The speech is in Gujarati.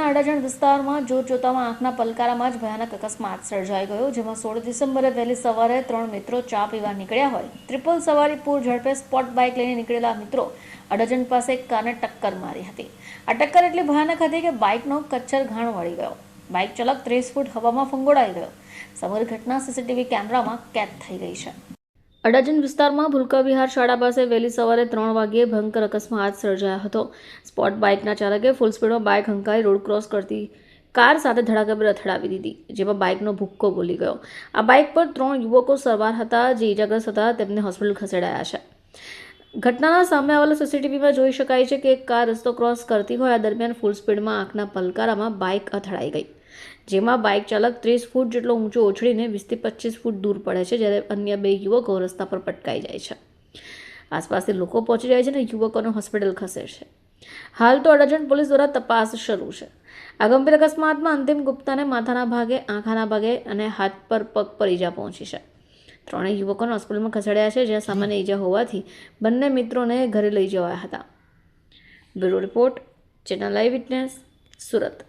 અડાજણ વિસ્તારમાં જોત જોતામાં આંખના પલકારામાં જ ભયાનક અકસ્માત સર્જાઈ ગયો, જેમાં સોળ ડિસેમ્બરે વહેલી સવારે ત્રણ મિત્રો ચા પીવા નીકળ્યા હોય. ટ્રિપલ સવારી પૂર ઝડપે સ્પોટ બાઇક લઈને નીકળેલા મિત્રો અડાજણ પાસે એક કારને ટક્કર મારી હતી. આ ટક્કર એટલી ભયાનક હતી કે બાઇકનો કચ્છર ઘાણ વળી ગયો. બાઇક ચાલક ત્રીસ ફૂટ હવામાં ફંગોળાઈ ગયો. સમગ્ર ઘટના સીસીટીવી કેમેરામાં કેદ થઈ ગઈ છે. અડાજણ વિસ્તારમાં ભૂલકા વિહાર શાળા પાસે વહેલી સવારે ત્રણ વાગ્યે ભયંકર અકસ્માત સર્જાયો હતો. સ્પોટ બાઇકના ચાલકે ફૂલ સ્પીડમાં બાઇક હંકારી રોડ ક્રોસ કરતી કાર સાથે ધડાકાભેર અથડાવી દીધી, જેમાં બાઇકનો ભૂક્કો બોલી ગયો. આ બાઇક પર ત્રણ યુવકો સવાર હતા, જે ઇજાગ્રસ્ત હતા, તેમને હોસ્પિટલ ખસેડાયા છે. ઘટનાના સામે આવેલા સીસીટીવીમાં જોઈ શકાય છે કે એક કાર રસ્તો ક્રોસ કરતી હોય. આ દરમિયાન ફૂલ સ્પીડમાં આંખના પલકારામાં બાઇક અથડાઈ ગઈ. જેમાં બાઇક ચાલક ત્રીસ ફૂટ જેટલો ઊંચો ઉછળીને વીસથી પચીસ ફૂટ દૂર પડે છે, જ્યારે અન્ય બે યુવકો રસ્તા પર પટકાઈ જાય છે. આસપાસથી લોકો પહોંચી જાય છે અને યુવકોને હોસ્પિટલ ખસે છે. હાલ તો અડાજણ પોલીસ દ્વારા તપાસ શરૂ છે. આ ગંભીર અકસ્માતમાં અંતિમ ગુપ્તાને માથાના ભાગે, આંખાના ભાગે અને હાથ પર પગ પર ઈજા પહોંચી છે. ત્રણેય યુવકોને હોસ્પિટલમાં ખસેડ્યા છે, જ્યાં સામાન્ય ઈજા હોવાથી બંને મિત્રોને ઘરે લઈ જવાયા હતા. Bureau report, channel live witness, Surat.